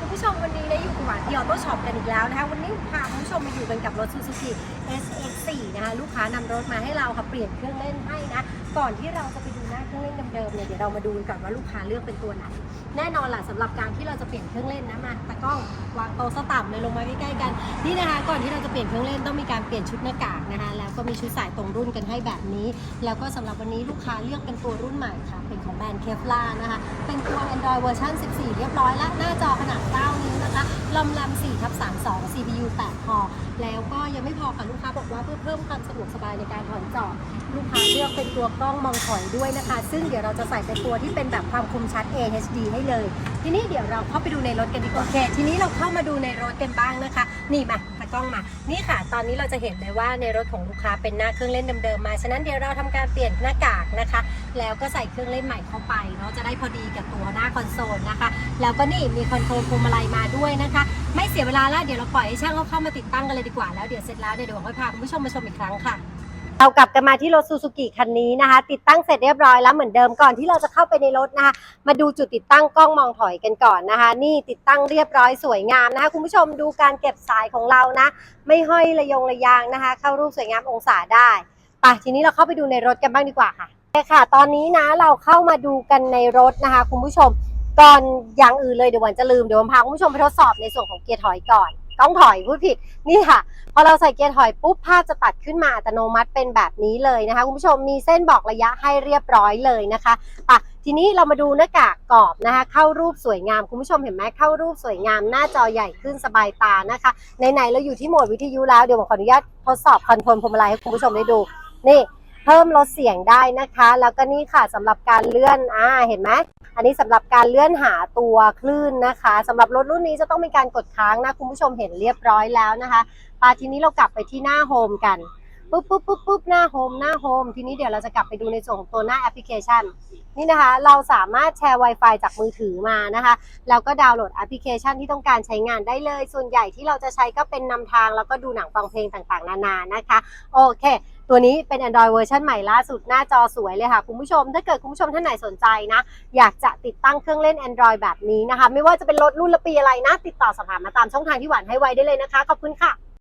คุณผู้ชมวันนี้ได้อยู่กับหวานที่ออโต้ช็อปกันอีกแล้วนะคะวันนี้พาคุณผู้ชมมาอยู่กันกับรถ Suzuki SX4 นะคะลูกค้านำรถมาให้เราค่ะเปลี่ยนเครื่องเล่นให้นะก่อนที่เราจะไป รื่องเล่นเดิมๆเนี่ยเดี๋ยวเรามาดูกันก่อนว่าลูกค้าเลือกเป็นตัวไหน แน่นอนล่ะสำหรับการที่เราจะเปลี่ยนเครื่องเล่นนะมาตะกล้องวางโต๊ะสต่ำเลยลงมาใกล้ๆกันนี่นะคะ ก่อนที่เราจะเปลี่ยนเครื่องเล่นต้องมีการเปลี่ยนชุดหน้ากากนะคะ แล้วก็มีชุดสายตรงรุ่นกันให้แบบนี้ แล้วก็สำหรับวันนี้ลูกค้าเลือกเป็นตัวรุ่นใหม่ค่ะ เป็นของแบรนด์เคฟลานะคะ เป็นตัว Android เวอร์ชัน14 เรียบร้อยและหน้าจอขนาด 9 นิ้วนะคะลำลำ4ทับ32 CPU 8คอแล้วก็ยังไม่พอค่ะลูกค้าบอกว่าเพื่อเพิ่มความสะดวกสบายในการถอนจอดลูกค้าเลือกเป็นตัวกล้องมองถอยด้วยนะคะซึ่งเดี๋ยวเราจะใส่เป็นตัวที่เป็นแบบความคมชัด AHD ให้เลย ทีนี้เดี๋ยวเราเข้าไปดูในรถกันดีกว่าโอเค ทีนี้เราเข้ามาดูในรถกันบ้างนะคะ นี่มาตากล้องมา นี่ค่ะ ตอนนี้เราจะเห็นเลยว่าในรถของลูกค้าเป็นหน้าเครื่องเล่นเดิมๆมา ฉะนั้นเดี๋ยวเราทำการเปลี่ยนหน้ากากนะคะ แล้วก็ใส่เครื่องเล่นใหม่เข้าไปเนาะจะได้พอดีกับตัวหน้าคอนโซลนะคะ แล้วก็นี่มีคอนโทรลพวงมาลัยมาด้วยนะคะ ไม่เสียเวลาแล้วเดี๋ยวเราปล่อยให้ช่างเขาเข้ามาติดตั้งกันเลยดีกว่าแล้วเดี๋ยวเสร็จแล้วเดี๋ยวค่อยพาคุณผู้ชมมาชมอีกครั้งค่ะ เรากลับกันมาที่รถซูซูกิคันนี้นะคะ ติดตั้งเสร็จเรียบร้อยแล้วเหมือนเดิมก่อนที่เราจะเข้าไปในรถนะคะ มาดูจุดติดตั้งกล้องมองถอยกันก่อนนะคะ นี่ติดตั้งเรียบร้อยสวยงามนะคะ คุณผู้ชมดูการเก็บสายของเรานะ ไม่ห้อยระยงระยางนะคะ เข้ารูปสวยงามองศาได้ไปทีนี้เราเข้าไปดูในรถกันบ้างดีกว่าค่ะโอเคค่ะ ตอนนี้นะเราเข้ามาดูกันในรถนะคะ คุณผู้ชมก่อนอย่างอื่นเลยเดี๋ยววันจะลืมเดี๋ยววันพาคุณผู้ชมไปทดสอบในส่วนของเกียร์ถอยก่อน กล้องถอยพูดผิดนี่ค่ะ พอเราใส่เกียร์ถอยปุ๊บภาพจะตัดขึ้นมาอัตโนมัติเป็นแบบนี้เลยนะคะคุณผู้ชมมีเส้นบอกระยะให้เรียบร้อยเลยนะคะอะทีนี้เรามาดูหน้ากากกรอบนะคะ เข้ารูปสวยงามคุณผู้ชมเห็นไหมเข้ารูปสวยงามหน้าจอใหญ่ขึ้นสบายตานะคะไหนๆเราอยู่ที่โหมดวิทยุแล้วเดี๋ยวผมขออนุญาตทดสอบคอนโทรลพวงมาลัยให้คุณผู้ชมได้ดูนี่ เพิ่มลดเสียงได้นะคะ แล้วก็นี่ค่ะสำหรับการเลื่อนอ่าเห็นไหมอันนี้สำหรับการเลื่อนหาตัวคลื่นนะคะสำหรับรถรุ่นนี้จะต้องมีการกดค้างนะคุณผู้ชมเห็นเรียบร้อยแล้วนะคะปาทีนี้เรากลับไปที่หน้าโฮมกัน ปุ๊บปุ๊บปุ๊บปุ๊บหน้าโฮมหน้าโฮมทีนี้เดี๋ยวเราจะกลับไปดูในส่วนของตัวหน้าแอปพลิเคชัน นี่นะคะ เราสามารถแชร์ Wi-Fi จากมือถือมานะคะแล้วก็ดาวน์โหลดแอปพลิเคชันที่ต้องการใช้งานได้เลย ส่วนใหญ่ที่เราจะใช้ก็เป็นนำทาง แล้วก็ดูหนังฟังเพลงต่างๆ นานานะคะ โอเคตัวนี้เป็น Android เวอร์ชันใหม่ล่าสุดหน้าจอสวยเลยค่ะ คุณผู้ชม ถ้าเกิดคุณผู้ชมท่านไหนสนใจนะ อยากจะติดตั้งเครื่องเล่น Android แบบนี้นะคะ ไม่ว่าจะเป็นรถรุ่นละปีอะไรนะ ติดต่อสอบถามมาตามช่องทางที่หวานให้ไว้ได้เลยนะคะ ขอบคุณค่ะ